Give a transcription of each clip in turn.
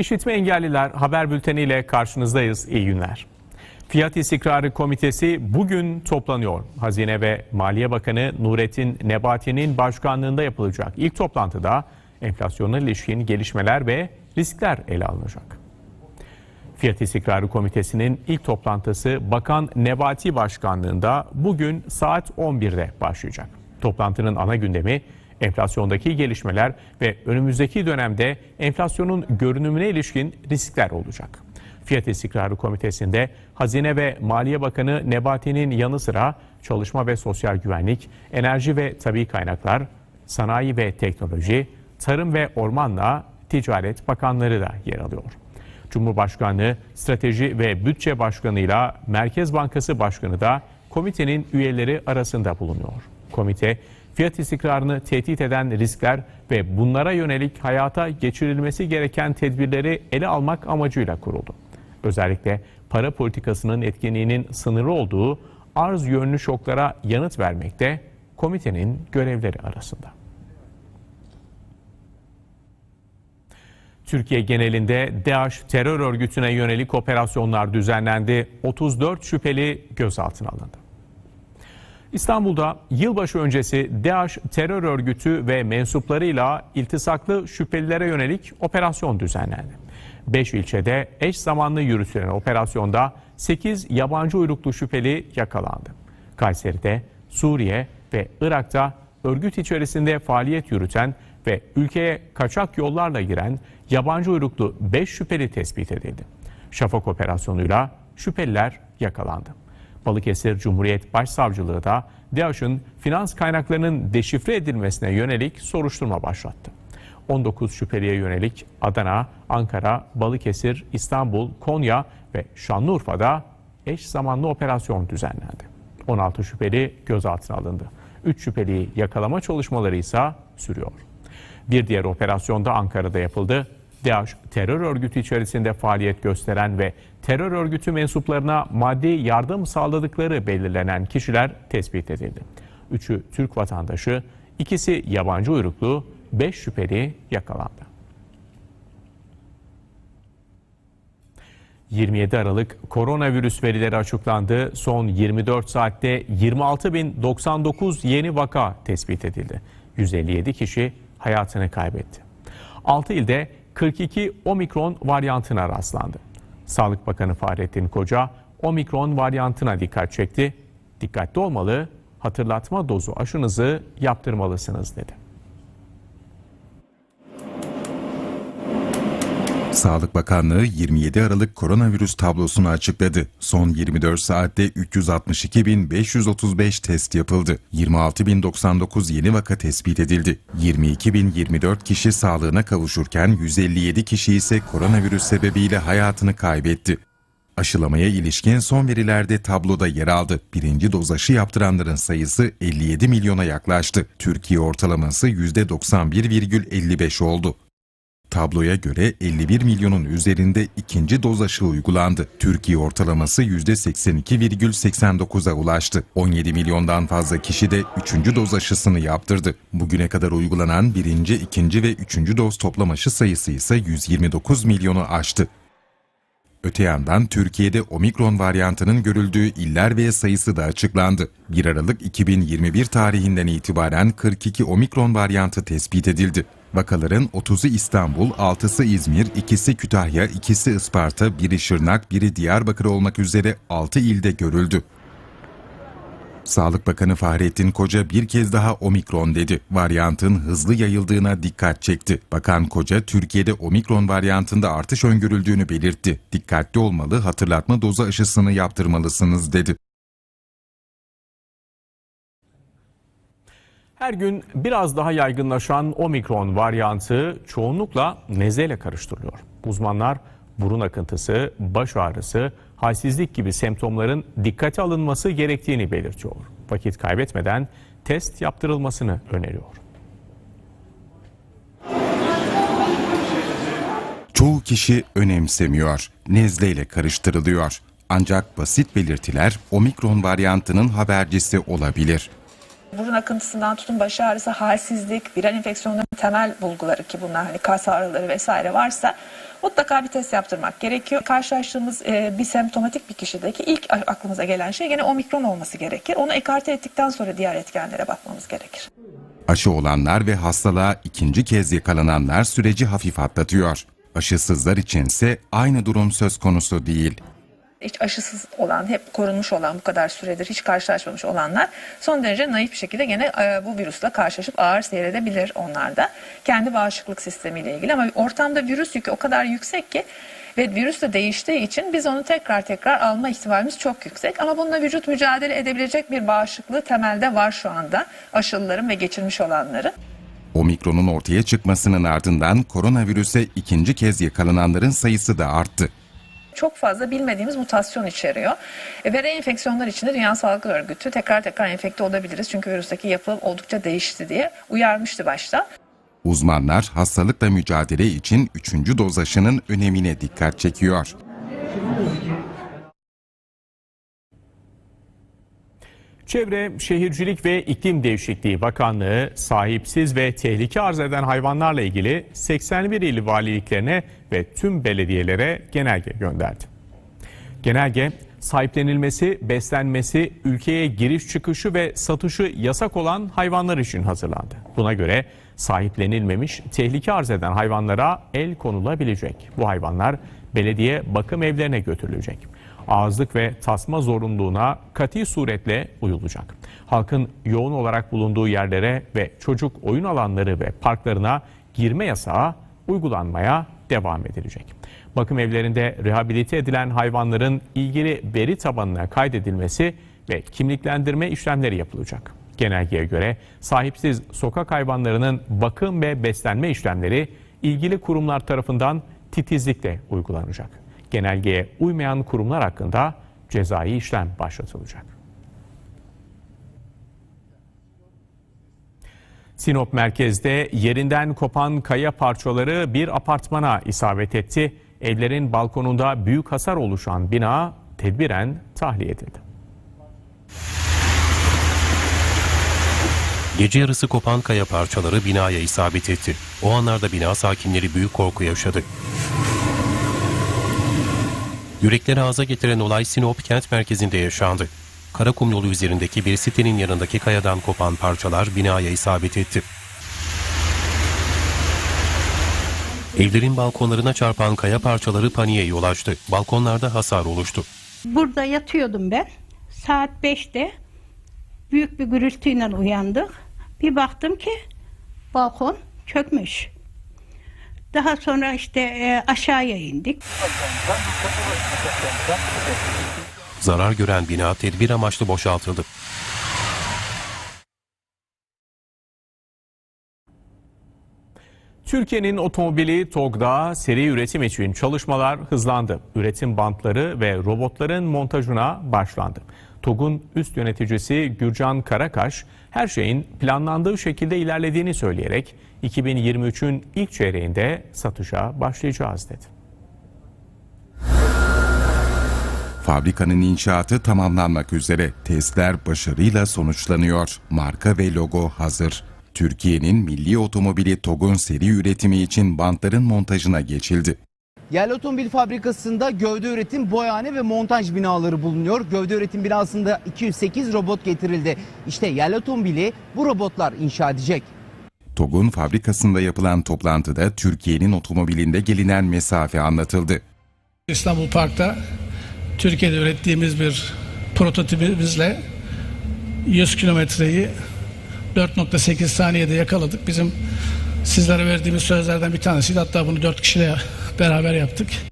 İşitme Engelliler Haber Bülteni ile karşınızdayız. İyi günler. Fiyat İstikrarı Komitesi bugün toplanıyor. Hazine ve Maliye Bakanı Nurettin Nebati'nin başkanlığında yapılacak ilk toplantıda enflasyona ilişkin gelişmeler ve riskler ele alınacak. Fiyat İstikrarı Komitesi'nin ilk toplantısı Bakan Nebati Başkanlığında bugün saat 11'de başlayacak. Toplantının ana gündemi enflasyondaki gelişmeler ve önümüzdeki dönemde enflasyonun görünümüne ilişkin riskler olacak. Fiyat İstikrarı Komitesi'nde Hazine ve Maliye Bakanı Nebati'nin yanı sıra Çalışma ve Sosyal Güvenlik, Enerji ve Tabi Kaynaklar, Sanayi ve Teknoloji, Tarım ve Ormanla Ticaret Bakanları da yer alıyor. Cumhurbaşkanlığı Strateji ve Bütçe Başkanı ile Merkez Bankası Başkanı da komitenin üyeleri arasında bulunuyor. Komite, fiyat istikrarını tehdit eden riskler ve bunlara yönelik hayata geçirilmesi gereken tedbirleri ele almak amacıyla kuruldu. Özellikle para politikasının etkinliğinin sınırlı olduğu arz yönlü şoklara yanıt vermekte komitenin görevleri arasında. Türkiye genelinde DAEŞ terör örgütüne yönelik operasyonlar düzenlendi. 34 şüpheli gözaltına alındı. İstanbul'da yılbaşı öncesi DAEŞ terör örgütü ve mensuplarıyla iltisaklı şüphelilere yönelik operasyon düzenlendi. 5 ilçede eş zamanlı yürütülen operasyonda 8 yabancı uyruklu şüpheli yakalandı. Kayseri'de, Suriye ve Irak'ta örgüt içerisinde faaliyet yürüten ve ülkeye kaçak yollarla giren yabancı uyruklu 5 şüpheli tespit edildi. Şafak operasyonuyla şüpheliler yakalandı. Balıkesir Cumhuriyet Başsavcılığı da DAEŞ'ın finans kaynaklarının deşifre edilmesine yönelik soruşturma başlattı. 19 şüpheliye yönelik Adana, Ankara, Balıkesir, İstanbul, Konya ve Şanlıurfa'da eş zamanlı operasyon düzenlendi. 16 şüpheli gözaltına alındı. 3 şüpheliyi yakalama çalışmaları ise sürüyor. Bir diğer operasyonda Ankara'da yapıldı. DAEŞ terör örgütü içerisinde faaliyet gösteren ve terör örgütü mensuplarına maddi yardım sağladıkları belirlenen kişiler tespit edildi. Üçü Türk vatandaşı, ikisi yabancı uyruklu, 5 şüpheli yakalandı. 27 Aralık koronavirüs verileri açıklandı. Son 24 saatte 26.099 yeni vaka tespit edildi. 157 kişi hayatını kaybetti. 6 ilde 42 omikron varyantına rastlandı. Sağlık Bakanı Fahrettin Koca omikron varyantına dikkat çekti. Dikkatli olmalı, hatırlatma dozu aşınızı yaptırmalısınız dedi. Sağlık Bakanlığı 27 Aralık koronavirüs tablosunu açıkladı. Son 24 saatte 362.535 test yapıldı. 26.099 yeni vaka tespit edildi. 22.024 kişi sağlığına kavuşurken 157 kişi ise koronavirüs sebebiyle hayatını kaybetti. Aşılamaya ilişkin son verilerde tabloda yer aldı. Birinci doz aşı yaptıranların sayısı 57 milyona yaklaştı. Türkiye ortalaması %91,55 oldu. Tabloya göre 51 milyonun üzerinde ikinci doz aşı uygulandı. Türkiye ortalaması %82,89'a ulaştı. 17 milyondan fazla kişi de üçüncü doz aşısını yaptırdı. Bugüne kadar uygulanan birinci, ikinci ve üçüncü doz toplam aşı sayısı ise 129 milyonu aştı. Öte yandan Türkiye'de omikron varyantının görüldüğü iller ve sayısı da açıklandı. 1 Aralık 2021 tarihinden itibaren 42 omikron varyantı tespit edildi. Vakaların 30'u İstanbul, 6'sı İzmir, 2'si Kütahya, 2'si Isparta, biri Şırnak, biri Diyarbakır olmak üzere 6 ilde görüldü. Sağlık Bakanı Fahrettin Koca bir kez daha omikron dedi. Varyantın hızlı yayıldığına dikkat çekti. Bakan Koca Türkiye'de omikron varyantında artış öngörüldüğünü belirtti. Dikkatli olmalı, hatırlatma dozu aşısını yaptırmalısınız dedi. Her gün biraz daha yaygınlaşan omikron varyantı çoğunlukla nezleyle karıştırılıyor. Uzmanlar burun akıntısı, baş ağrısı, halsizlik gibi semptomların dikkate alınması gerektiğini belirtiyor. Vakit kaybetmeden test yaptırılmasını öneriyor. Çoğu kişi önemsemiyor, nezleyle karıştırılıyor. Ancak basit belirtiler omikron varyantının habercisi olabilir. Burun akıntısından tutun baş ağrısı, halsizlik, viral enfeksiyonların temel bulguları ki bunlar hani kas ağrıları vesaire varsa mutlaka bir test yaptırmak gerekiyor. Karşılaştığımız e, bir semptomatik bir kişideki ilk aklımıza gelen şey gene omikron olması gerekir. Onu ekarte ettikten sonra diğer etkenlere bakmamız gerekir. Aşı olanlar ve hastalığa ikinci kez yakalananlar süreci hafif atlatıyor. Aşısızlar içinse aynı durum söz konusu değil. Hiç aşısız olan, hep korunmuş olan, bu kadar süredir hiç karşılaşmamış olanlar son derece naif bir şekilde gene e, bu virüsle karşılaşıp ağır seyredebilir onlar da. Kendi bağışıklık sistemiyle ilgili ama ortamda virüs yükü o kadar yüksek ki ve virüs de değiştiği için biz onu tekrar tekrar alma ihtimalimiz çok yüksek. Ama bununla vücut mücadele edebilecek bir bağışıklığı temelde var şu anda aşılıların ve geçirmiş olanların. Omikronun ortaya çıkmasının ardından koronavirüse ikinci kez yakalananların sayısı da arttı. Çok fazla bilmediğimiz mutasyon içeriyor. E, ve reenfeksiyonlar içinde Dünya Sağlık Örgütü tekrar tekrar enfekte olabiliriz. Çünkü virüsteki yapı oldukça değişti diye uyarmıştı başta. Uzmanlar hastalıkla mücadele için üçüncü doz aşının önemine dikkat çekiyor. Çevre, Şehircilik ve İklim Değişikliği Bakanlığı sahipsiz ve tehlike arz eden hayvanlarla ilgili 81 il valiliklerine ve tüm belediyelere genelge gönderdi. Genelge sahiplenilmesi, beslenmesi, ülkeye giriş çıkışı ve satışı yasak olan hayvanlar için hazırlandı. Buna göre sahiplenilmemiş, tehlike arz eden hayvanlara el konulabilecek. Bu hayvanlar belediye bakım evlerine götürülecek. Ağızlık ve tasma zorunluluğuna kati suretle uyulacak. Halkın yoğun olarak bulunduğu yerlere ve çocuk oyun alanları ve parklarına girme yasağı uygulanmaya devam edilecek. Bakım evlerinde rehabilite edilen hayvanların ilgili veri tabanına kaydedilmesi ve kimliklendirme işlemleri yapılacak. Genelgeye göre sahipsiz sokak hayvanlarının bakım ve beslenme işlemleri ilgili kurumlar tarafından titizlikle uygulanacak. Genelgeye uymayan kurumlar hakkında cezai işlem başlatılacak. Sinop merkezde yerinden kopan kaya parçaları bir apartmana isabet etti. Evlerin balkonunda büyük hasar oluşan bina tedbiren tahliye edildi. Gece yarısı kopan kaya parçaları binaya isabet etti. O anlarda bina sakinleri büyük korku yaşadı. Yürekleri ağza getiren olay Sinop kent merkezinde yaşandı. Karakum yolu üzerindeki bir sitenin yanındaki kayadan kopan parçalar binaya isabet etti. Evlerin balkonlarına çarpan kaya parçaları paniğe yol açtı. Balkonlarda hasar oluştu. Burada yatıyordum ben. Saat 5'te büyük bir gürültüyle uyandık. Bir baktım ki balkon çökmüş. Daha sonra işte e, aşağıya indik. Zarar gören bina tedbir amaçlı boşaltıldı. Türkiye'nin otomobili TOG'da seri üretim için çalışmalar hızlandı. Üretim bantları ve robotların montajına başlandı. TOG'un üst yöneticisi Gürcan Karakaş her şeyin planlandığı şekilde ilerlediğini söyleyerek 2023'ün ilk çeyreğinde satışa başlayacağız dedi. Fabrikanın inşaatı tamamlanmak üzere. Testler başarıyla sonuçlanıyor. Marka ve logo hazır. Türkiye'nin milli otomobili TOG'un seri üretimi için bantların montajına geçildi. Yerli Otomobil Fabrikası'nda gövde üretim, boyahane ve montaj binaları bulunuyor. Gövde üretim binasında 208 robot getirildi. İşte yerli otomobili bu robotlar inşa edecek. TOG'un fabrikasında yapılan toplantıda Türkiye'nin otomobilinde gelinen mesafe anlatıldı. İstanbul Park'ta Türkiye'de ürettiğimiz bir prototipimizle 100 kilometreyi 4.8 saniyede yakaladık. Bizim sizlere verdiğimiz sözlerden bir tanesiydi. Hatta bunu 4 kişiyle beraber yaptık.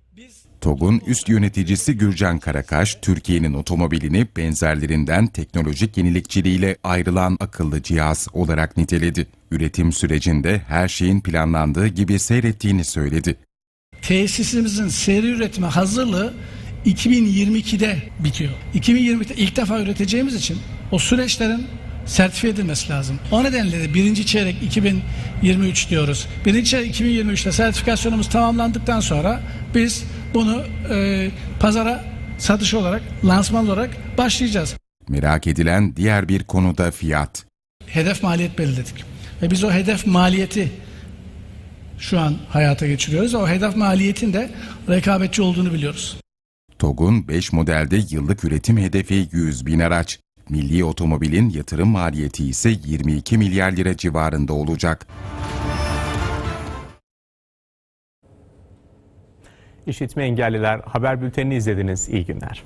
TOG'un üst yöneticisi Gürcan Karakaş, Türkiye'nin otomobilini benzerlerinden teknolojik yenilikçiliğiyle ayrılan akıllı cihaz olarak niteledi. Üretim sürecinde her şeyin planlandığı gibi seyrettiğini söyledi. Tesisimizin seri üretime hazırlığı 2022'de bitiyor. 2022'de ilk defa üreteceğimiz için o süreçlerin sertifiye edilmesi lazım. O nedenle de birinci çeyrek 2023 diyoruz. Birinci çeyrek 2023'te sertifikasyonumuz tamamlandıktan sonra biz bunu e, pazara satış olarak, lansman olarak başlayacağız. Merak edilen diğer bir konu da fiyat. hedef maliyet belirledik. Ve biz o hedef maliyeti şu an hayata geçiriyoruz. O hedef maliyetin de rekabetçi olduğunu biliyoruz. TOG'un 5 modelde yıllık üretim hedefi 100 bin araç. Milli otomobilin yatırım maliyeti ise 22 milyar lira civarında olacak. İşitme engelliler haber bültenini izlediniz. İyi günler.